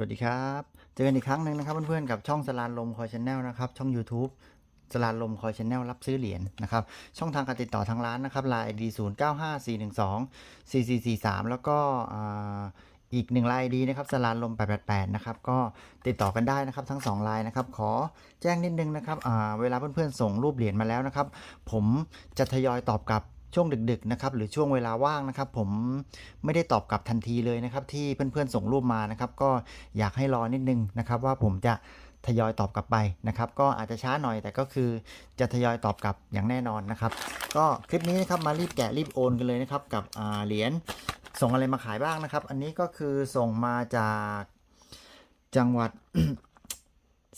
สวัสดีครับ เจอกันอีกครั้งหนึ่งนะครับเพื่อนๆกับช่องสลานลมคอยชแนลนะครับ ช่อง YouTube สลานลมคอยชแนลรับซื้อเหรียญนะครับ ช่องทางการติดต่อทางร้านนะครับไลน์ ID 0 9 5 4 1 2 4 4 4 3แล้วก็อ่าอีกหนึ่งไลน์ ID นะครับสลานลม 888 นะครับ ก็ติดต่อกันได้นะครับทั้ง2ไลน์นะครับ ขอแจ้งนิดนึงนะครับอ่าเวลาเพื่อนๆส่งรูปเหรียญมาแล้วนะครับ ผมจะทยอยตอบกลับ ช่วงดึกๆนะครับหรือช่วงเวลาว่างนะครับ ผมไม่ได้ตอบกลับทันทีเลยนะครับ ที่เพื่อนๆส่งรูปมานะครับ ก็อยากให้รอนิดนึงนะครับ ว่าผมจะทยอยตอบกลับไปนะครับ ก็อาจจะช้าหน่อยแต่ก็คือจะทยอยตอบกลับอย่างแน่นอนนะครับ ก็คลิปนี้นะครับมารีบแกะรีบโอนกันเลยนะครับ กับเหรียญส่งอะไรมาขายบ้างนะครับ อันนี้ก็คือส่งมาจากจังหวัด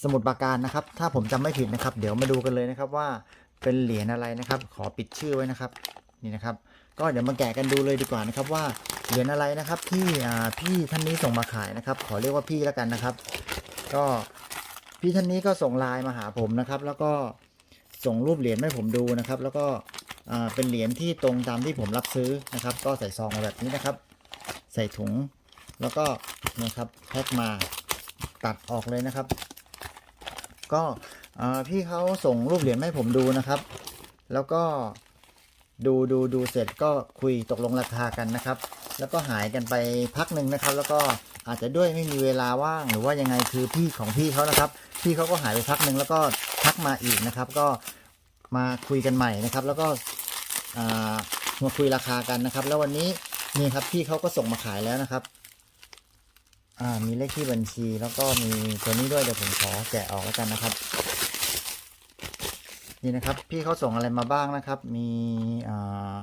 สมุทรปราการนะครับ ถ้าผมจำไม่ผิดนะครับ เดี๋ยวมาดูกันเลยนะครับว่า เป็นเหรียญอะไรนะครับ ขอปิดชื่อไว้นะครับนี่นะครับ ก็เดี๋ยวมาแกะกันดูเลยดีกว่านะครับว่าเหรียญอะไรนะครับที่พี่ท่านนี้ส่งมาขายนะครับ ขอเรียกว่าพี่แล้วกันนะครับ ก็พี่ท่านนี้ก็ส่งไลน์มาหาผมนะครับ แล้วก็ส่งรูปเหรียญให้ผมดูนะครับ แล้วก็เป็นเหรียญที่ตรงตามที่ผมรับซื้อนะครับ ก็ใส่ซองมาแบบนี้นะครับ ใส่ถุงแล้วก็นะครับแพ็คมาตัดออกเลยนะครับ ก็ พี่เขาส่งรูปเหรียญให้ผมดูนะครับ แล้วก็ดูดูดูเสร็จก็คุยตกลงราคากันนะครับ แล้วก็หายกันไปพักหนึ่งนะครับ แล้วก็อาจจะด้วยไม่มีเวลาว่างหรือว่ายังไงคือพี่ของพี่เขานะครับ พี่เขาก็หายไปพักหนึ่งแล้วก็ทักมาอีกนะครับ ก็มาคุยกันใหม่นะครับ แล้วก็มาคุยราคากันนะครับ แล้ววันนี้นี่ครับพี่เขาก็ส่งมาขายแล้วนะครับมีเลขที่บัญชีแล้วก็มีตัวนี้ด้วยเดี๋ยวผมขอแกะออกแล้วกันนะครับ นี่นะครับ พี่เขาส่งอะไรมาบ้างนะครับ มีอ่า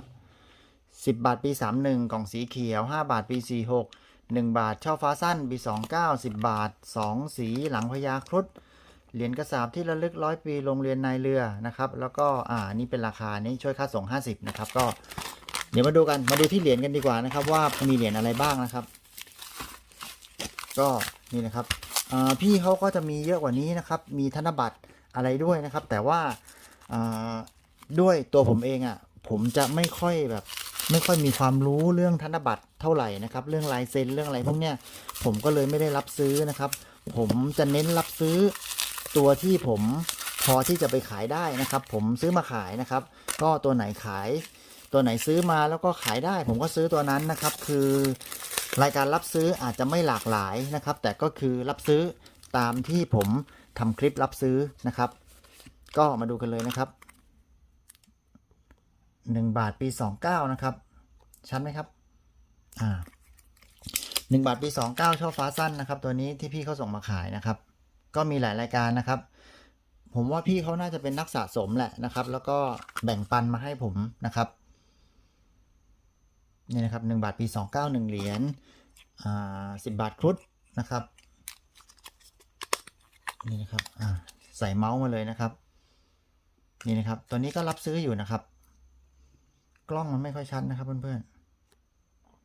สิบบาทปีสามหนึ่งกล่องสีเขียวห้าบาทปีสี่หกหนึ่งบาทช่อฟ้าสั้นปีสองเก้าสิบบาทสองสีหลังพญาครุฑเหรียญกระสาบที่ระลึกร้อยปีโรงเรียนนายเรือนะครับ แล้วก็อ่านี่เป็นราคานี้ช่วยค่าส่งห้าสิบนะครับ ก็เดี๋ยวมาดูกันมาดูที่เหรียญกันดีกว่านะครับ ว่ามีเหรียญอะไรบ้างนะครับ ก็นี่นะครับพี่เขาก็จะมีเยอะกว่านี้นะครับ มีธนบัตรอะไรด้วยนะครับ แต่ว่า ด้วยตัวผมเองอะ่ะผมจะไม่ค่อยแบบไม่ค่อยมีความรู้เรื่องธนบัตรเท่าไหร่นะครับ เรื่องลายเซ็นเรื่องอะไรพวกเนี้ยผมก็เลยไม่ได้รับซื้อนะครับ ผมจะเน้นรับซื้อตัวที่ผมพอที่จะไปขายได้นะครับ ผมซื้อมาขายนะครับ ก็ตัวไหนขาย ตัวไหนซื้อมาแล้วก็ขายได้ ผมก็ซื้อตัวนั้นนะครับ คือรายการรับซื้ออาจจะไม่หลากหลายนะครับ แต่ก็คือรับซื้อตามที่ผมทำคลิปรับซื้อนะครับ ก็มาดูกันเลยนะครับหนึ่งบาทปีสองเก้านะครับ ชัดไหมครับ อ่าหนึ่งบาทปีสองเก้าช่อฟ้าสั้นนะครับ ตัวนี้ที่พี่เขาส่งมาขายนะครับ ก็มีหลายรายการนะครับ ผมว่าพี่เขาน่าจะเป็นนักสะสมแหละนะครับ แล้วก็แบ่งปันมาให้ผมนะครับนี่นะครับหนึ่งบาทปีสองเก้าหนึ่งเหรียญอ่าสิบบาทครุฑนะครับนี่นะครับอ่าใส่เมาส์มาเลยนะครับ นี่นะครับ ตัวนี้ก็รับซื้ออยู่นะครับ กล้องมันไม่ค่อยชัดนะครับ เพื่อน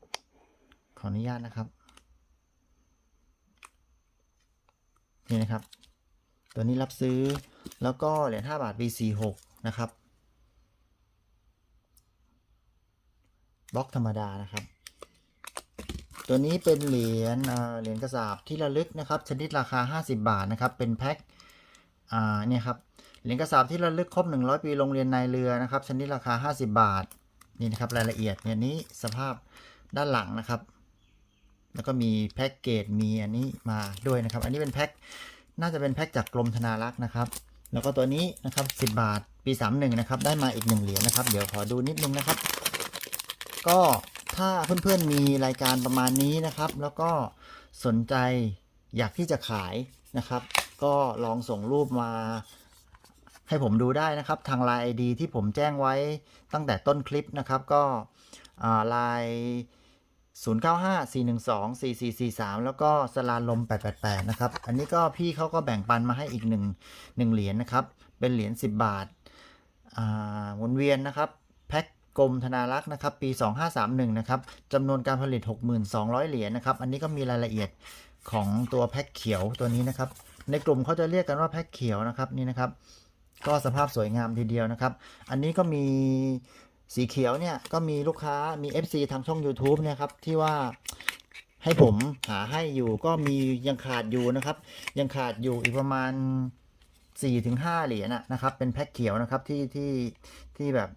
ๆ ขออนุญาตนะครับ นี่นะครับ ตัวนี้รับซื้อแล้วก็เหรียญ5บาท B46 นะครับบล็อกธรรมดานะครับ ตัวนี้เป็นเหรียญเหรียญกระสาบที่ระลึกนะครับ ชนิดราคา 50 บาทนะครับ เป็นแพ็คอ่าเนี่ยครับ เหรียญกระสาบที่ระลึกครบ 100 ปีโรงเรียนนายเรือนะครับชนิดราคา 50 บาท นี่นะครับรายละเอียดเนี่ยนี้สภาพด้านหลังนะครับ แล้วก็มีแพ็กเกจมีอันนี้มาด้วยนะครับ อันนี้เป็นแพ็คน่าจะเป็นแพ็คจากกรมธนารักษ์นะครับ แล้วก็ตัวนี้นะครับ 10 บาทปี 31 นะครับ ได้มาอีก 1 เหรียญนะครับ เดี๋ยวขอดูนิดนึงนะครับ ก็ถ้าเพื่อนๆมีรายการประมาณนี้นะครับ แล้วก็สนใจอยากที่จะขายนะครับ ก็ลองส่งรูปมา ให้ผมดูได้นะครับ ทาง Line ID ที่ผมแจ้งไว้ตั้งแต่ต้นคลิปนะครับ ก็ไลน์0954124443 แล้วก็สลาลม 888 นะครับ อันนี้ก็พี่เขาก็แบ่งปันมาให้อีกหนึ่งหนึ่งเหรียญนะครับ เป็นเหรียญ10 บาทอ่าหมุนเวียนนะครับ แพ็คกรมธนารักษ์นะครับ ปี 2531 นะครับจำนวนการผลิต 6,200 เหรียญนะครับ อันนี้ก็มีรายละเอียดของตัวแพ็คเขียวตัวนี้นะครับ ในกลุ่มเขาจะเรียกกันว่าแพ็คเขียวนะครับนี่นะครับ ก็สภาพสวยงามทีเดียวนะครับ อันนี้ก็มีสีเขียวเนี่ยก็มีลูกค้ามี FC ทางช่อง YouTube เนี่ยครับที่ว่าให้ผมหาให้อยู่ก็มียังขาดอยู่นะครับ ยังขาดอยู่อีกประมาณ 4-5ถึง5เหรียญนะนะครับ เป็นแพ็คเขียวนะครับที่ที่ที่แบบ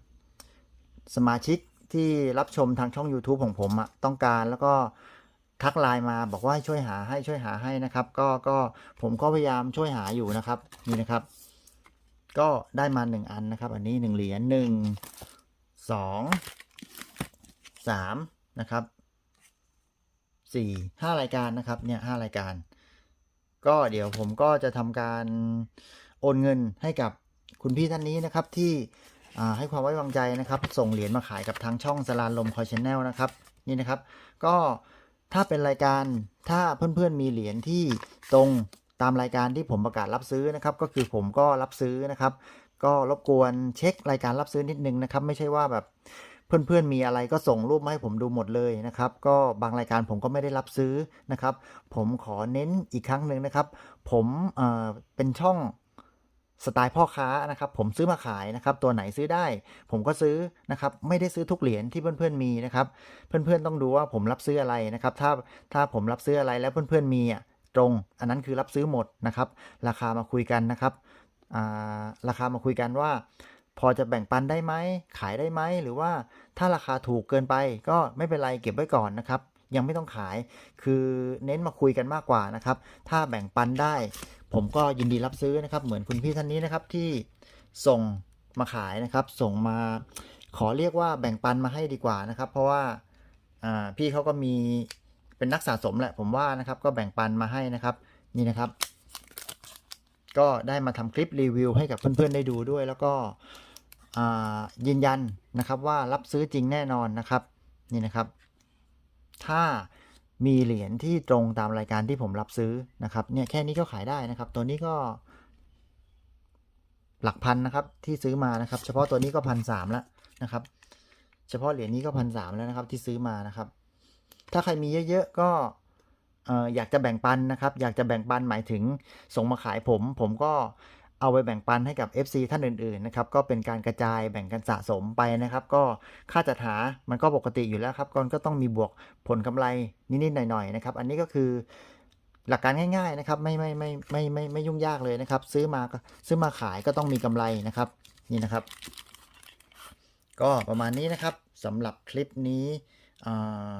สมาชิกที่รับชมทางช่อง YouTube ของผมอะต้องการแล้วก็ทักไลน์มาบอกว่าให้ช่วยหาให้ช่วยหาให้นะครับ ก็ก็ผมก็พยายามช่วยหาอยู่นะครับนี่นะครับ ก็ได้มาหนึ่งอันนะครับ อันนี้หนึ่งเหรียญหนึ่งสองสามนะครับสี่ห้ารายการนะครับ เนี่ยห้ารายการ ก็เดี๋ยวผมก็จะทำการโอนเงินให้กับคุณพี่ท่านนี้นะครับที่ให้ความไว้วางใจนะครับ ส่งเหรียญมาขายกับทางช่องสลานลมคอยชแนลนะครับ นี่นะครับ ก็ถ้าเป็นรายการถ้าเพื่อนๆมีเหรียญที่ตรง ตามรายการที่ผมประกาศรับซื้อนะครับ ก็คือผมก็รับซื้อนะครับ ก็รบกวนเช็ครายการรับซื้อนิดนึงนะครับ ไม่ใช่ว่าแบบเพื่อนๆมีอะไรก็ส่งรูปมาให้ผมดูหมดเลยนะครับ ก็บางรายการผมก็ไม่ได้รับซื้อนะครับ ผมขอเน้นอีกครั้งหนึ่งนะครับ ผมเอ่อเป็นช่องสไตล์พ่อค้านะครับ ผมซื้อมาขายนะครับ ตัวไหนซื้อได้ ผมก็ซื้อนะครับ ไม่ได้ซื้อทุกเหรียญที่เพื่อนๆมีนะครับ เพื่อนๆต้องดูว่าผมรับซื้ออะไรนะครับ ถ้าถ้าผมรับซื้ออะไรแล้วเพื่อนๆมีอะ ตรง อันนั้นคือรับซื้อหมดนะครับ ราคามาคุยกันนะครับาราคามาคุยกันว่า พอจะแบ่งปันได้ไหมขายได้ไหมหรือว่าถ้าราคาถูกเกินไปก็ไม่เป็นไรเก็บไว้ก่อนนะครับ ยังไม่ต้องขายคือเน้นมาคุยกันมากกว่านะครับ ถ้าแบ่งปันได้ ผมก็ยินดีรับซื้อนะครับ เหมือนคุณพี่ท่านนี้นะครับที่ส่งมาขายนะครับ ส่งมาขอเรียกว่าแบ่งปันมาให้ดีกว่านะครับ เพราะว่าพี่เขาก็มี เป็นนักสะสมแหละผมว่านะครับก็แบ่งปันมาให้นะครับนี่นะครับ ก็ได้มาทำคลิปรีวิวให้กับเพื่อนๆได้ดูด้วย แล้วก็ยืนยันนะครับว่ารับซื้อจริงแน่นอนนะครับนี่นะครับ ถ้ามีเหรียญที่ตรงตามรายการที่ผมรับซื้อนะครับเนี่ยแค่นี้ก็ขายได้นะครับ ตัวนี้ก็ หลักพันนะครับที่ซื้อมานะครับ เฉพาะตัวนี้ก็พันสามแล้วนะครับ เฉพาะเหรียญนี้ก็พันสามแล้วนะครับที่ซื้อมานะครับ ถ้าใครมีเยอะๆก็ออยากจะแบ่งปันนะครับ อยากจะแบ่งปันหมายถึงส่งมาขายผม ผมก็เอาไปแบ่งปันให้กับ FC ท่านอื่นๆนะครับ ก็เป็นการกระจายแบ่งกันสะสมไปนะครับ ก็ค่าจัดหามันก็ปกติอยู่แล้วครับก็ก็ต้องมีบวกผลกำไรนิดๆหน่อยๆนะครับ อันนี้ก็คือหลักการง่าย ๆนะครับ ไม่ไม่ไม่ไม่ไม่ไม่ยุ่งยากเลยนะครับ ซื้อมาซื้อมาขายก็ต้องมีกำไรนะครับ นี่นะครับ ก็ประมาณนี้นะครับสำหรับคลิปนี้อ่า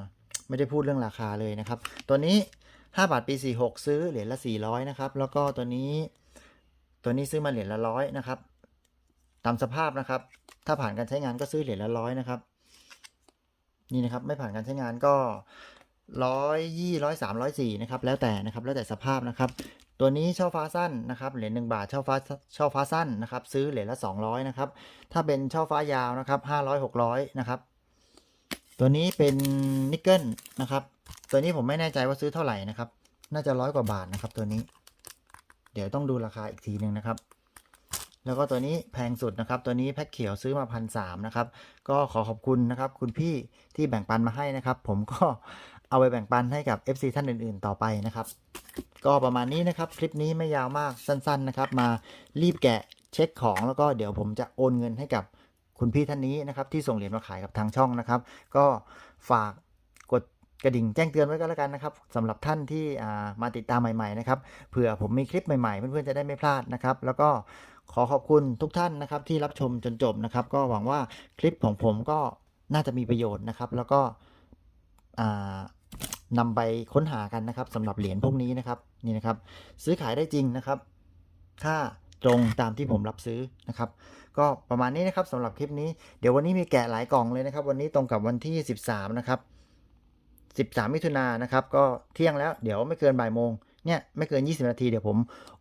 ไม่ได้พูดเรื่องราคาเลยนะครับ ตัวนี้ 5 บาทปี 46 ซื้อเหรียญละ 400 นะครับ แล้วก็ตัวนี้ ตัวนี้ซื้อมาเหรียญละร้อยนะครับ ตามสภาพนะครับ ถ้าผ่านการใช้งานก็ซื้อเหรียญละร้อยนะครับ นี่นะครับ ไม่ผ่านการใช้งานก็ร้อยยี่ร้อยสามร้อยสี่นะครับ แล้วแต่นะครับ แล้วแต่สภาพนะครับ ตัวนี้เช่อฟ้าสั้นนะครับ เหรียญหนึ่งบาทเช่อฟ้าเช่อฟ้าสั้นนะครับ ซื้อเหรียญละสองร้อยนะครับ ถ้าเป็นเช่อฟ้ายาวนะครับห้าร้อยหกร้อยนะครับ ตัวนี้เป็นนิกเกิลนะครับ ตัวนี้ผมไม่แน่ใจว่าซื้อเท่าไหร่นะครับ น่าจะร้อยกว่าบาทนะครับ ตัวนี้ เดี๋ยวต้องดูราคาอีกทีหนึ่งนะครับ แล้วก็ตัวนี้แพงสุดนะครับ ตัวนี้แพ็คเขียวซื้อมาพันสามนะครับ ก็ขอขอบคุณนะครับ คุณพี่ที่แบ่งปันมาให้นะครับ ผมก็เอาไปแบ่งปันให้กับ FC ท่านอื่น ๆ ต่อไปนะครับ ก็ประมาณนี้นะครับ คลิปนี้ไม่ยาวมากสั้น ๆ นะครับ มารีบแกะเช็คของแล้วก็เดี๋ยวผมจะโอนเงินให้กับ คุณพี่ท่านนี้นะครับที่ส่งเหรียญมาขายกับทางช่องนะครับ ก็ฝากกดกระดิ่งแจ้งเตือนไว้ก็แล้วกันนะครับสำหรับท่านที่มาติดตามใหม่ๆนะครับเผื่อผมมีคลิปใหม่ๆ เพื่อนๆจะได้ไม่พลาดนะครับ แล้วก็ขอขอบคุณทุกท่านนะครับที่รับชมจนจบนะครับ ก็หวังว่าคลิปของผมก็น่าจะมีประโยชน์นะครับ แล้วก็อ่านำไปค้นหากันนะครับสำหรับเหรียญพวกนี้นะครับนี่นะครับ ซื้อขายได้จริงนะครับ ถ้า ตรงตามที่ผมรับซื้อนะครับ ก็ประมาณนี้นะครับสำหรับคลิปนี้เดี๋ยววันนี้มีแกะหลายกล่องเลยนะครับ วันนี้ตรงกับวันที่ 13 นะครับ 13 มิถุนายนนะครับ ก็เที่ยงแล้วเดี๋ยวไม่เกินบ่ายโมงเนี่ยไม่เกิน 20 นาทีเดี๋ยวผม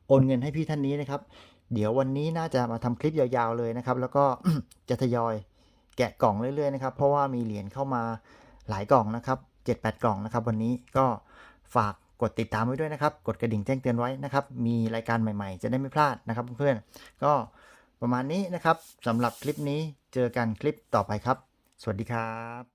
โอนเงินให้พี่ท่านนี้นะครับ เดี๋ยววันนี้น่าจะมาทำคลิปยาวๆเลยนะครับ แล้วก็จะทยอยแกะกล่องเรื่อยๆนะครับ เพราะว่ามีเหรียญเข้ามาหลายกล่องนะครับ 7-8 กล่องนะครับ วันนี้ก็ฝาก กดติดตามไว้ด้วยนะครับ กดกระดิ่งแจ้งเตือนไว้นะครับ มีรายการใหม่ๆ จะได้ไม่พลาดนะครับเพื่อนๆ ก็ประมาณนี้นะครับสำหรับคลิปนี้เจอกันคลิปต่อไปครับ สวัสดีครับ